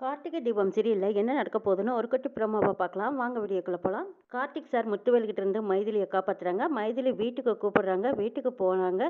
கார்த்திகை தீபம் சீரியலில் என்ன நடக்க போகுதுன்னு ஒரு குட்டி பிரமாவை பார்க்கலாம் வாங்க வீடியோக்குள்ளே போகலாம் கார்த்திக் சார் முத்துவேல்கிட்ட இருந்து மைதிலியை காப்பாற்றுறாங்க மைதிலி வீட்டுக்கு கூப்பிடுறாங்க. வீட்டுக்கு போனாங்க.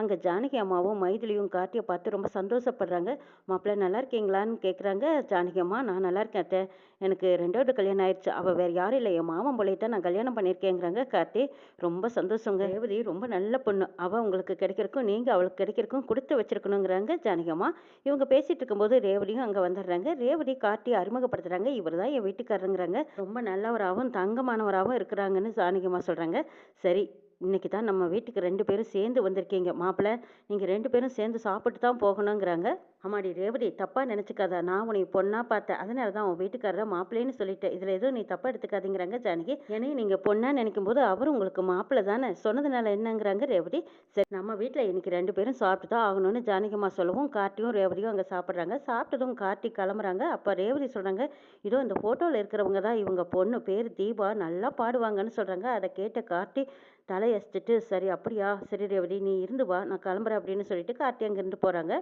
அங்கே ஜானகி அம்மாவும் மைதிலியும் கார்த்தியை பார்த்து ரொம்ப சந்தோஷப்படுறாங்க. மாப்பிள்ளை நல்லா இருக்கீங்களான்னு கேட்குறாங்க ஜானகி அம்மா நான் நல்லா இருக்கேன் அத்தை. எனக்கு ரெண்டாவது கல்யாணம் ஆயிடுச்சு. அவள் வேறு யாரும் இல்லை. என் மாமன் போலே தான் நான் கல்யாணம் பண்ணியிருக்கேங்கிறாங்க. கார்த்தி ரொம்ப சந்தோஷங்க. ரேவதி ரொம்ப நல்ல பொண்ணு. அவள் உங்களுக்கு கிடைக்கிறக்கும் நீங்கள் அவளுக்கு கிடைக்கிறக்கும் கொடுத்து வச்சிருக்கணுங்கிறாங்க ஜானகம்மா இவங்க பேசிகிட்டு இருக்கும்போது ரேவதியும் அங்கே வந்துடுறாங்க. ரேவதி கார்த்தி அறிமுகப்படுத்துகிறாங்க இவர் தான் என் வீட்டுக்காரருங்கிறாங்க. ரொம்ப நல்லவராகவும் தங்கமானவராகவும் இருக்கிறாங்கன்னு ஜானகி சொல்கிறாங்க சரி இன்னைக்கு தான் நம்ம வீட்டுக்கு ரெண்டு பேரும் சேர்ந்து வந்திருக்கீங்க. மாப்பிள்ளை நீங்கள் ரெண்டு பேரும் சேர்ந்து சாப்பிட்டு தான் போகணுங்கிறாங்க. அம்மாடி ரேவதி தப்பாக நினச்சிக்காத. நான் உன்னை பொண்ணாக பார்த்தேன். அதனால தான் உன் வீட்டுக்காரரை மாப்பிள்ளைன்னு சொல்லிட்டேன். இதில் எதுவும் நீ தப்பாக எடுத்துக்காதீங்கிறாங்க ஜானகி. ஏன்னா நீங்கள் பொண்ணாக நினைக்கும் போது அவரும் உங்களுக்கு மாப்பிள்ளை தானே. சொன்னதுனால என்னங்கிறாங்க ரேவதி. சரி நம்ம வீட்டில் இன்னைக்கு ரெண்டு பேரும் சாப்பிட்டு தான் ஆகணும்னு ஜானகிம்மா சொல்லவும். கார்த்தியும் ரேவதியும் அங்கே சாப்பிட்றாங்க. சாப்பிட்டதும் கார்த்தி கிளம்புறாங்க. அப்போ ரேவதி சொல்கிறாங்க இதோ இந்த ஃபோட்டோவில் இருக்கிறவங்க தான் இவங்க பொண்ணு. பேர் தீபா. நல்லா பாடுவாங்கன்னு சொல்கிறாங்க அதை கேட்ட கார்த்தி தலையசிச்சிட்டு சரி அப்படியா? சரி ரேவதி நீ இருந்து வா. நான் கிளம்புறேன் அப்படின்னு சொல்லிட்டு கார்த்தி அங்கேருந்து போகிறாங்க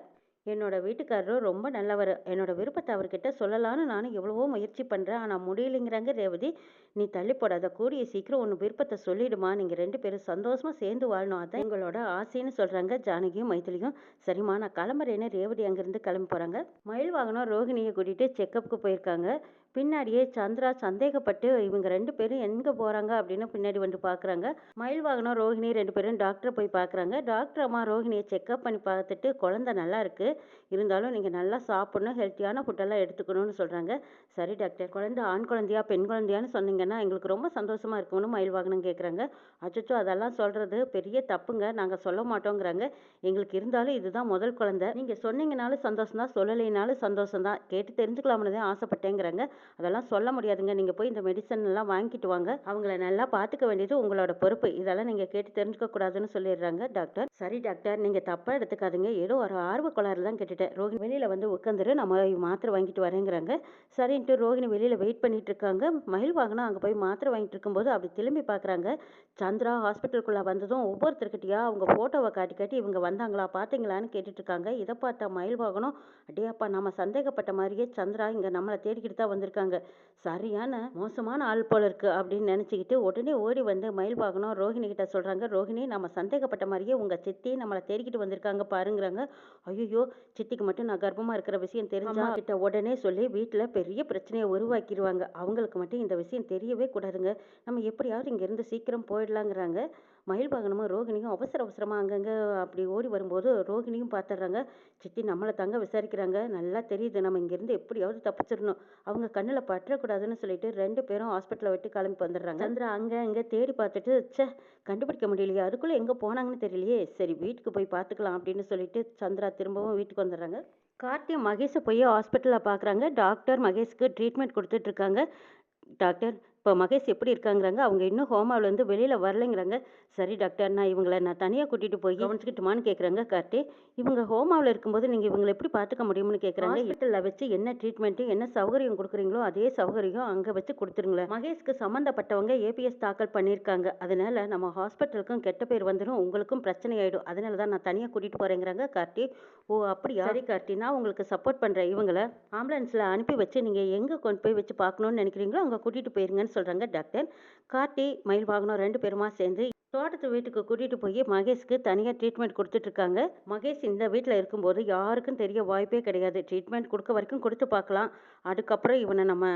என்னோட வீட்டுக்காரரும் ரொம்ப நல்லவர். என்னோட விருப்பத்தை அவர்கிட்ட சொல்லலான்னு நானும் எவ்வளவோ முயற்சி பண்ணுறேன் ஆனால் முடியலைங்கிறாங்க ரேவதி. நீ தள்ளி போடாத கூடிய சீக்கிரம் ஒன்று விருப்பத்தை சொல்லிடுமா. நீங்கள் ரெண்டு பேரும் சந்தோஷமாக சேர்ந்து வாழணும். அதான் எங்களோட ஆசைன்னு சொல்கிறாங்க ஜானகியும் மைத்திலியும். சரிம்மா நான் கிளம்புறேன்னு ரேவதி அங்கேருந்து கிளம்பி போகிறாங்க மயில் வாகனம் ரோகிணியை கூட்டிகிட்டு செக்கப்புக்கு போயிருக்காங்க. பின்னாடியே சந்திரா சந்தேகப்பட்டு இவங்க ரெண்டு பேரும் எங்கே போகிறாங்க அப்படின்னு பின்னாடி வந்து பார்க்குறாங்க மயில் வாகனம் ரோஹிணி ரெண்டு பேரும் டாக்டரை போய் பார்க்குறாங்க டாக்டர் அம்மா ரோஹிணியை செக்அப் பண்ணி பார்த்துட்டு குழந்தை நல்லா இருக்குது இருந்தாலும் நீங்கள் நல்லா சாப்பிடணும். ஹெல்த்தியான ஃபுட்டெல்லாம் எடுத்துக்கணும்னு சொல்கிறாங்க சரி டாக்டர் குழந்தை ஆண் குழந்தையா பெண் குழந்தையான்னு சொன்னீங்கன்னா எங்களுக்கு ரொம்ப சந்தோஷமாக இருக்கும்னு மயில் வாகனம் கேட்குறாங்க அச்சோ அதெல்லாம் சொல்கிறது பெரிய தப்புங்க. நாங்கள் சொல்ல மாட்டோங்கிறாங்க. எங்களுக்கு இருந்தாலும் இதுதான் முதல் குழந்தை. நீங்கள் சொன்னீங்கனாலும் சந்தோஷம் தான் சொல்லலைனாலும் சந்தோஷம் தான் கேட்டு தெரிஞ்சுக்கலாம்னு தான் ஆசைப்பட்டேங்கிறாங்க. அதெல்லாம் சொல்ல முடியாதுங்க. நீங்கள் போய் இந்த மெடிசன் எல்லாம் வாங்கிட்டு வாங்க. அவங்கள நல்லா பார்த்துக்க வேண்டியது உங்களோட பொறுப்பு. இதெல்லாம் நீங்கள் கேட்டு தெரிஞ்சுக்க கூடாதுன்னு சொல்லிடுறாங்க டாக்டர். சரி டாக்டர் நீங்கள் தப்பாக எடுத்துக்காதீங்க. ஏதோ ஒரு ஆர்வ கோளாறு தான் கேட்டுட்டேன். ரோஹிணி வெளியில் வந்து உட்காந்துரு நம்ம மாத்திரை வாங்கிட்டு வரேங்கிறாங்க. சரின்ட்டு ரோஹிணி வெளியில் வெயிட் பண்ணிட்டு இருக்காங்க. மயில் வாங்கினா அங்கே போய் மாத்திரை வாங்கிட்டு இருக்கும்போது அப்படி திரும்பி பார்க்குறாங்க சந்திரா ஹாஸ்பிட்டலுக்குள்ளே வந்ததும் ஒவ்வொருத்தருக்கிட்டையா அவங்க ஃபோட்டோவை காட்டி காட்டி இவங்க வந்தாங்களா பார்த்தீங்களான்னு கேட்டுட்டு இருக்காங்க. இதை பார்த்தா மயில் வாகனம் அடேப்பா நம்ம சந்தேகப்பட்ட மாதிரியே சந்திரா இங்கே நம்மளை தேடிக்கிட்டு தான் வந்திருக்காங்க சரியான மோசமான ஆள் போல இருக்கு அப்படின்னு நினச்சிக்கிட்டு உடனே ஓடி வந்து மயில் வாகனம் ரோஹிணி கிட்ட சொல்கிறாங்க ரோஹிணி நம்ம சந்தேகப்பட்ட மாதிரியே உங்கள் சித்தி நம்மளை தேடிக்கிட்டு வந்திருக்காங்க பாருங்கிறாங்க. ஐயோ சித்திக்கு மட்டும் நான் கர்ப்பமாக இருக்கிற விஷயம் தெரிஞ்சா கிட்ட உடனே சொல்லி வீட்டில் பெரிய பிரச்சனையை உருவாக்கிடுவாங்க அவங்களுக்கு மட்டும் இந்த விஷயம் தெரியவே கூடாதுங்க. நம்ம எப்படியாவது இங்கேருந்து சீக்கிரம் போயிடலாங்கிறாங்க. மயில்வாகனமும் ரோகிணியும் அவசர அவசரமாக அங்கங்கே அப்படி ஓடி வரும்போது ரோகிணியும் பார்த்துட்றாங்க சித்தி நம்மளை தங்க விசாரிக்கிறாங்க. நல்லா தெரியுது. நம்ம இங்கேருந்து எப்படியாவது தப்பிச்சிடணும். அவங்க கண்ணில் பற்றக்கூடாதுன்னு சொல்லிட்டு ரெண்டு பேரும் ஹாஸ்பிட்டலை விட்டு கிளம்பி வந்துடுறாங்க. சந்திரா அங்கே இங்கே தேடி பார்த்துட்டு சே கண்டுபிடிக்க முடியலையே. அதுக்குள்ளே எங்கே போனாங்கன்னு தெரியலையே. சரி வீட்டுக்கு போய் பார்த்துக்கலாம் அப்படின்னு சொல்லிட்டு சந்திரா திரும்பவும் வீட்டுக்கு வந்துடுறாங்க. கார்த்தி மகேஷை போய் ஹாஸ்பிட்டலில் பார்க்குறாங்க டாக்டர் மகேஷ்க்கு ட்ரீட்மெண்ட் கொடுத்துட்ருக்காங்க டாக்டர் இப்போ மகேஷ் எப்படி இருக்காங்கிறாங்க? அவங்க இன்னும் ஹோமாவிலேருந்து வெளியில் வரலைங்கிறாங்க. சரி டாக்டர் நான் இவங்களை நான் தனியாக கூட்டிகிட்டு போய் கவனிச்சுக்கிட்டுமான்னு கேட்குறாங்க கார்த்தி. இவங்க ஹோமாவில் இருக்கும்போது நீங்கள் இவங்களை எப்படி பார்த்துக்க முடியும்னு கேட்குறாங்க ஹாஸ்பிட்டலில் வச்சு என்ன ட்ரீட்மெண்ட்டு என்ன சௌகரியம் கொடுக்குறீங்களோ அதே சௌகரியம் அங்கே வச்சு கொடுத்துருங்களேன். மகேஷ்க்கு சம்மந்தப்பட்டவங்க ஏபிஎஸ் தாக்கல் பண்ணியிருக்காங்க. அதனால நம்ம ஹாஸ்பிட்டலுக்கும் கெட்ட பேர் வந்துடும் உங்களுக்கும் பிரச்சனை ஆகிடும் அதனால தான் நான் தனியாக கூட்டிகிட்டு போகிறேங்கிறாங்க கார்த்தி. ஓ அப்படியா? சரி கார்த்தி நான் உங்களுக்கு சப்போர்ட் பண்ணுறேன் இவங்களை ஆம்புலன்ஸில் அனுப்பி வச்சு நீங்கள் எங்கே கொண்டு போய் வச்சு பார்க்கணுன்னு நினைக்கிறீங்களோ அங்கே கூட்டிகிட்டு போயிருங்கன்னு சொல்கிறாங்க டாக்டர். கார்த்தி மயில் வாகனம் ரெண்டு பேருமா சேர்ந்து தோட்டத்து வீட்டுக்கு கூட்டிகிட்டு போய் மகேஷ்க்கு தனியாக ட்ரீட்மெண்ட் கொடுத்துட்ருக்காங்க மகேஷ் இந்த வீட்டில் இருக்கும்போது யாருக்கும் தெரிய வாய்ப்பே கிடையாது. ட்ரீட்மெண்ட் கொடுக்க வரைக்கும் கொடுத்து பார்க்கலாம். அதுக்கப்புறம் இவனை நம்ம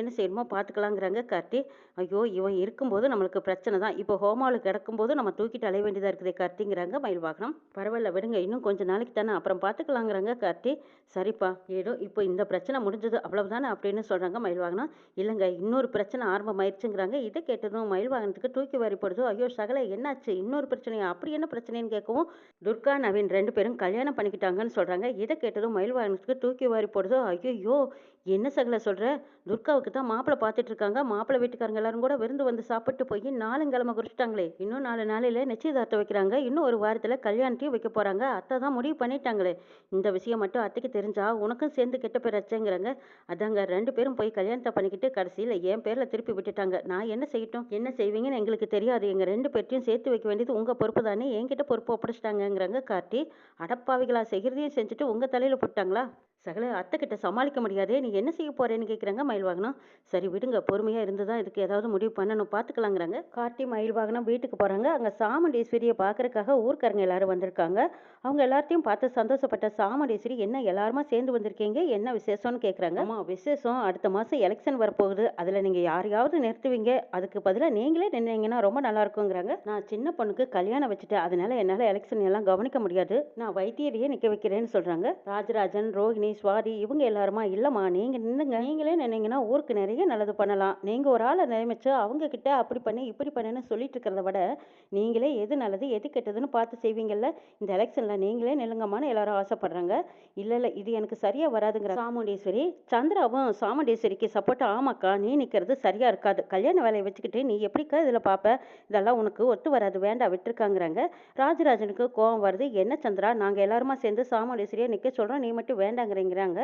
என்ன செய்யணுமோ பார்த்துக்கலாங்கிறாங்க. கார்த்தி ஐயோ இவன் இருக்கும்போது நம்மளுக்கு பிரச்சனை தான். இப்போ ஹோமாவில் கிடக்கும்போது நம்ம தூக்கிட்டு அலைய வேண்டியதாக இருக்குது கார்த்திங்கிறாங்க மயில் வாகனம். பரவாயில்ல விடுங்க. இன்னும் கொஞ்சம் நாளைக்கு தானே. அப்புறம் பார்த்துக்கலாங்கிறாங்க கார்த்தி. சரிப்பா ஏதோ இப்போ இந்த பிரச்சனை முடிஞ்சது அவ்வளவுதானே அப்படின்னு சொல்கிறாங்க மயில் வாகனம். இல்லைங்க இன்னொரு பிரச்சனை ஆரம்பமாயிருச்சுங்கிறாங்க. இதை கேட்டதும் மயில் வாகனத்துக்கு தூக்கி வரிப்படுதோ ஐயோ சகல என்னாச்சு? இன்னொரு பிரச்சனையா? அப்படி என்ன பிரச்சனைன்னு கேட்கவும் துர்கா நவீன் ரெண்டு பேரும் கல்யாணம் பண்ணிக்கிட்டாங்கன்னு சொல்கிறாங்க இதை கேட்டதும் மயில் வாகனத்துக்கு தூக்கி வாரி போடுதோ ஐயோ என்ன சகல சொல்கிற துர்காவுக்கு தான் மாப்பிள்ளை பார்த்துட்டு இருக்காங்க. மாப்பிள்ளை வீட்டுக்காரங்க எல்லாரும் கூட விருந்து வந்து சாப்பிட்டு போய் நாலுங்கிழமை குறிச்சிட்டாங்களே. இன்னும் நாலு நாளையில் நிச்சயதார்த்தம் வைக்கிறாங்க. இன்னும் ஒரு வாரத்தில் கல்யாணத்தையும் வைக்க போகிறாங்க அத்தை தான் முடிவு பண்ணிட்டாங்களே. இந்த விஷயம் மட்டும் அத்தைக்கு தெரிஞ்சா உனக்கும் சேர்ந்து கெட்ட பேர் அச்சேங்கிறாங்க அதாங்க ரெண்டு பேரும் போய் கல்யாணத்தை பண்ணிக்கிட்டு கடைசியில் என் பேரில் திருப்பி விட்டுட்டாங்க. நான் என்ன செய்யட்டும்? என்ன செய்வீங்கன்னு எங்களுக்கு தெரியாது. எங்கள் ரெண்டு பேர்த்தையும் சேர்த்து வைக்க வேண்டியது உங்கள் பொறுப்பு தானே. என்கிட்ட பொறுப்பு ஒப்படைச்சிட்டாங்கங்கிறாங்க கார்த்தி. அடப்பாவிகளா செய்கிறதையும் செஞ்சுட்டு உங்கள் தலையில் போட்டாங்களா? சகல அத்தைக்கிட்ட சமாளிக்க முடியாதே நீ என்ன செய்ய போறேன்னு கேட்குறாங்க மயில்வாகனம். சரி விடுங்க பொறுமையாக இருந்து தான் இதுக்கு ஏதாவது முடிவு பண்ணணும் பார்த்துக்கலாங்கிறாங்க கார்த்தி மயில்வாகனம் வீட்டுக்கு போகிறாங்க அங்கே சாமுண்டீஸ்வரியை பார்க்கறக்காக ஊர்க்காரங்க எல்லாரும் வந்திருக்காங்க. அவங்க எல்லாத்தையும் பார்த்து சந்தோஷப்பட்ட சாமுண்டீஸ்வரி என்ன எல்லாருமா சேர்ந்து வந்திருக்கீங்க? என்ன விசேஷம்னு கேட்குறாங்க ஆமாம் விசேஷம் அடுத்த மாதம் எலெக்ஷன் வரப்போகுது. அதில் நீங்கள் யாரையாவது நிறுத்துவீங்க. அதுக்கு பதிலாக நீங்களே நின்னீங்கன்னா ரொம்ப நல்லா இருக்குங்கிறாங்க நான் சின்ன பொண்ணுக்கு கல்யாணம் வச்சுட்டேன். அதனால என்னால் எலெக்ஷன் எல்லாம் கவனிக்க முடியாது. நான் வைத்தியரையே நிற்க வைக்கிறேன்னு சொல்கிறாங்க ராஜராஜன் ரோஹிணி சுவாதி இவங்க எல்லாருமா? இல்லைம்மா நீங்கள் நின்னுங்க நீங்களே நின்னீங்கன்னா ஊருக்கு நிறைய நல்லது பண்ணலாம். நீங்கள் ஒரு ஆளை நியமிச்சு அவங்க கிட்ட அப்படி பண்ணி இப்படி பண்ணுன்னு சொல்லிட்டு இருக்கிறத விட நீங்களே எது நல்லது எது கெட்டதுன்னு பார்த்து செய்வீங்கல்ல? இந்த எலெக்ஷனில் நீங்களே நில்லுங்கம்மான்னு எல்லாரும் ஆசைப்படுறாங்க. இல்லை இல்லை இது எனக்கு சரியாக வராதுங்கிற சாமுண்டீஸ்வரி சந்திராவும் சாமுண்டீஸ்வரிக்கு சப்போர்ட் ஆமாக்கா நீ நிற்கிறது சரியாக இருக்காது. கல்யாண வேலையை வச்சுக்கிட்டு நீ எப்படிக்கா இதில் பார்ப்ப இதெல்லாம் உனக்கு ஒத்து வராது வேண்டாம் விட்டுருக்காங்கிறாங்க. ராஜராஜனுக்கு கோவம் வருது. என்ன சந்திரா? நாங்கள் எல்லாருமா சேர்ந்து சாமுண்டீஸ்வரியை நிற்க சொல்கிறோம் நீ மட்டும் வேண்டாங்கிறீங்கிறாங்க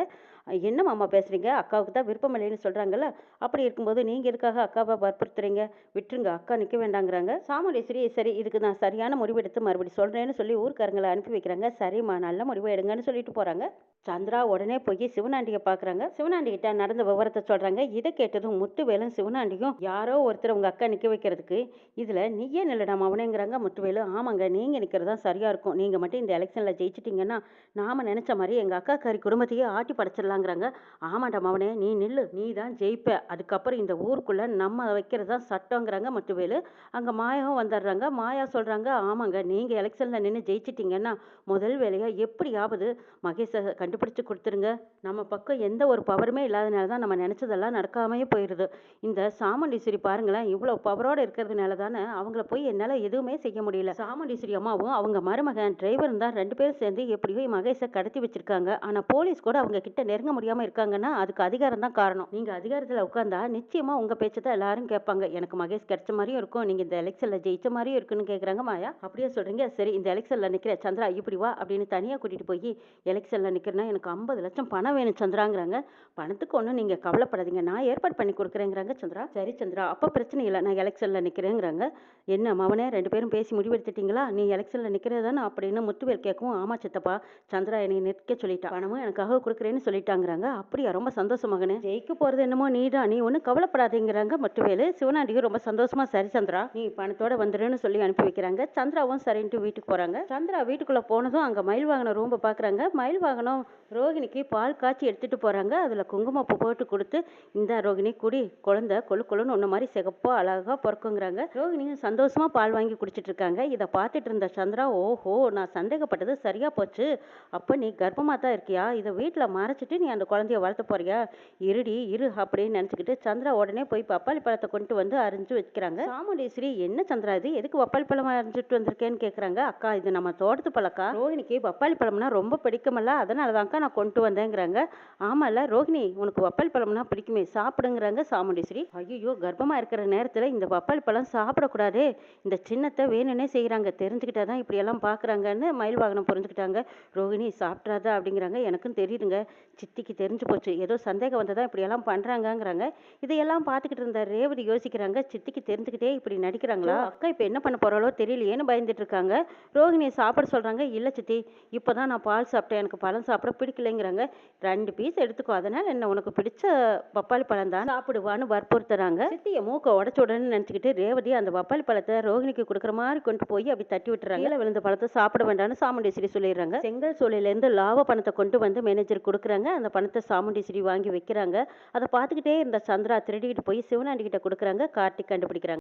என்ன மாமா பேசுகிறீங்க அக்காவுக்கு தான் விருப்பம் இல்லைன்னு சொல்கிறாங்கல்ல அப்படி இருக்கும்போது நீங்கள் எதுக்காக அக்காவை வற்புறுத்துறீங்க? விட்டுருங்க அக்கா நிற்க வேண்டாங்கிறாங்க. சாமுண்டேஸ்வரி சரி இதுக்கு நான் சரியான முடிவு எடுத்து மறுபடியும் சொல்கிறேன்னு சொல்லி ஊர்க்காரங்களை அனுப்பி வைக்கிறாங்க. சரிம்மா நல்ல முடிவு எடுங்கன்னு சொல்லிட்டு போகிறாங்க சந்திரா உடனே போய் சிவனாண்டியை பார்க்குறாங்க சிவனாண்டிகிட்ட நடந்த விவரத்தை சொல்கிறாங்க இதை கேட்டதும் முத்துவேலும் சிவனாண்டியும் யாரோ ஒருத்தர் உங்கள் அக்கா நிற்க வைக்கிறதுக்கு இதில் நீயே நில்லடாம் அவனேங்கிறாங்க முத்துவேலு. ஆமாங்க நீங்கள் நிற்கிறது தான் சரியாக இருக்கும். நீங்கள் மட்டும் இந்த எலெக்ஷனில் ஜெயிச்சிட்டிங்கன்னா நாம் நினச்ச மாதிரி எங்கள் அக்கா காரி குடும்பத்தையே ஆட்டி படைச்சிடலாங்கிறாங்க. ஆமாண்டா மவனே நீ நில்லு நீ தான் ஜெயிப்ப. அதுக்கப்புறம் இந்த ஊருக்குள்ளே நம்ம வைக்கிறது தான் சட்டங்கிறாங்க மட்டுவேலு அங்கே மாயாவும் வந்துடுறாங்க. மாயா சொல்கிறாங்க ஆமாங்க நீங்கள் எலெக்ஷனில் நின்று ஜெயிச்சிட்டிங்கன்னா முதல் வேலையாக எப்படியாவது மகேஷை கண்டுபிடிச்சு கொடுத்துருங்க. நம்ம பக்கம் எந்த ஒரு பவருமே இல்லாதனால தான் நம்ம நினச்சதெல்லாம் நடக்காமையே போயிடுது இந்த சாமுண்டீஸ்வரி பாருங்களேன் இவ்வளோ பவரோடு இருக்கிறதுனால தானே அவங்கள போய் என்னால் எதுவுமே செய்ய முடியல. சாமுண்டீஸ்வரி அம்மாவும் அவங்க மருமகன் டிரைவரும் தான் ரெண்டு பேரும் சேர்ந்து எப்படியோ மகேஷை கடத்தி வச்சிருக்காங்க. ஆனால் போலீஸ் கூட அவங்க கிட்ட நெருங்க முடியாமல் இருக்காங்கன்னா அதுக்கு அதிகாரம் தான் காரணம். நீங்கள் அதிகாரத்தில் உட்காந்தா நிச்சயமாக உங்கள் பேச்சை தான் எல்லாரும் கேட்பாங்க. எனக்கு மகேஷ் கிடைச்ச மாதிரியும் இருக்கும். நீங்கள் இந்த எலெக்ஷனில் ஜெயிச்ச மாதிரியும் இருக்குன்னு கேட்குறாங்க மாயா. அப்படியே சொல்கிறீங்க சரி இந்த எலெக்ஷனில் நிற்கிற சந்திரா இப்படி வா அப்படின்னு தனியாக கூட்டிகிட்டு போய் எலெக்ஷனில் நிற்கிறேன்னா எனக்கு ஐம்பது லட்சம் பணம் வேணும் சந்திராங்கிறாங்க. பணத்துக்கு ஒன்றும் நீங்கள் கவலைப்படாதீங்க. நான் ஏற்பாடு பண்ணி கொடுக்குறேங்கிறாங்க சந்திரா. சரி சந்திரா அப்போ பிரச்சனை இல்லை. நான் எலெக்ஷனில் நிற்கிறேங்கிறாங்க என்ன மவனே ரெண்டு பேரும் பேசி முடிவெடுத்துட்டீங்களா? நீ எலெக்ஷனில் நிற்கிறது அப்படின்னு முத்துவேல் கேட்கவும் ஆமா சித்தப்பா சந்திரா என்னை நிற்க சொல்லிட்டா. பணமும் உனக்காக கொடுக்குறேன்னு சொல்லிட்டாங்கிறாங்க. அப்படியா? ரொம்ப சந்தோஷம் மகனே. ஜெயிக்க போகிறது என்னமோ நீ தான் நீ ஒன்றும் கவலைப்படாதீங்கிறாங்க முத்துவேலு சிவனாண்டிக்கு ரொம்ப சந்தோஷமா சரி சந்திரா. நீ பணத்தோட வந்துடுன்னு சொல்லி அனுப்பி வைக்கிறாங்க. சந்திராவும் சரின்ட்டு வீட்டுக்கு போகிறாங்க சந்திரா வீட்டுக்குள்ளே போனதும் அங்கே மயில் வாகனம் ரூம்பை பார்க்குறாங்க மயில் வாகனம் ரோகிணிக்கு பால் காய்ச்சி எடுத்துகிட்டு போகிறாங்க அதில் குங்குமப்பூ போட்டு கொடுத்து இந்த ரோகிணி குடி. குழந்தை கொழு கொழுன்னு ஒன்று மாதிரி சிகப்பா அழகாக பிறக்குங்கிறாங்க. ரோகிணியும் சந்தோஷமாக பால் வாங்கி குடிச்சிட்டு இருக்காங்க இதை பார்த்துட்டு இருந்த சந்திரா ஓஹோ நான் சந்தேகப்பட்டது சரியாக போச்சு. அப்போ நீ கர்ப்பமாக தான் இருக்கியா? இதை வீட்டில் மறைச்சிட்டு நீ அந்த குழந்தைய வளர்த்த போறியா? இருடி இரு அப்படின்னு நினச்சிக்கிட்டு சந்திரா உடனே போய் பப்பாளி பழத்தை கொண்டு வந்து அரிஞ்சு வைக்கிறாங்க. சாமுண்டீஸ்வரி என்ன சந்திரா இது? எதுக்கு பப்பாளி பழம் அரிஞ்சிட்டு வந்திருக்கேன்னு கேட்குறாங்க அக்கா இது நம்ம தோட்டத்து பழக்கா? ரோகிணிக்கு பப்பாளி பழம்னா ரொம்ப பிடிக்குமல்ல அதனால தான்க்கா நான் கொண்டு வந்தேங்கிறாங்க. ஆமாம்ல ரோஹிணி உனக்கு பப்பாளி பழம்னா பிடிக்குமே சாப்பிடுங்கிறாங்க சாமுண்டீஸ்வரி ஐயோ கர்ப்பமாக இருக்கிற நேரத்தில் இந்த பப்பாளி பழம் சாப்பிடக்கூடாது இந்த சின்னத்தை வேணும்னே செய்கிறாங்க தெரிஞ்சுக்கிட்டா தான் இப்படியெல்லாம் பார்க்குறாங்கன்னு மயில் வாகனம் புரிஞ்சுக்கிட்டாங்க. ரோகிணி சாப்பிட்றாதா அப்படிங்கிறாங்க எனக்கும் தெரியுதுங்க. சித்திக்கு தெரிஞ்சு போச்சு. ஏதோ சந்தேகம் வந்ததா இப்படியெல்லாம் பண்ணுறாங்கங்கிறாங்க இதையெல்லாம் பார்த்துக்கிட்டு இருந்த ரேவதி யோசிக்கிறாங்க. சித்திக்கு தெரிஞ்சுக்கிட்டே இப்படி நடிக்கிறாங்களா? அக்கா இப்போ என்ன பண்ண போகிறாளோ தெரியலையேன்னு பயந்துட்டு இருக்காங்க. ரோகிணியை சாப்பிட சொல்கிறாங்க இல்லை சித்தி இப்போ தான் நான் பால் சாப்பிட்டேன். எனக்கு பழம் சாப்பிட பிடிக்கலைங்கிறாங்க. ரெண்டு பீஸ் எடுத்துக்கோ. அதனால் என்ன உனக்கு பிடிச்ச பப்பாளி பழம் தான் சாப்பிடுவான்னு வற்புறுத்துறாங்க. சித்தியை மூக்க உடச்ச உடனே நினச்சிக்கிட்டு ரேவதி அந்த பப்பாளி பழத்தை ரோகிணிக்கு கொடுக்குற மாதிரி கொண்டு போய் அப்படி தட்டி விட்டுறாங்க. விழுந்த பழத்தை சாப்பிட வேண்டாம்னு சாமுண்டீஸ்வரி சொல்லிடுறாங்க. செங்கல் சூளையிலேருந்து லாவ பணத்தை கொண்டு வந்து மேனேஜர் கொடுக்குறாங்க. அந்த பணத்தை சாமுண்டீஸ்வரி வாங்கி வைக்கிறாங்க. அதை பார்த்துக்கிட்டே இருந்த சந்திரா திருடிக்கிட்டு போய் சிவனாண்டி கிட்ட கொடுக்குறாங்க. கார்த்திக் கண்டுபிடிக்கிறாங்க.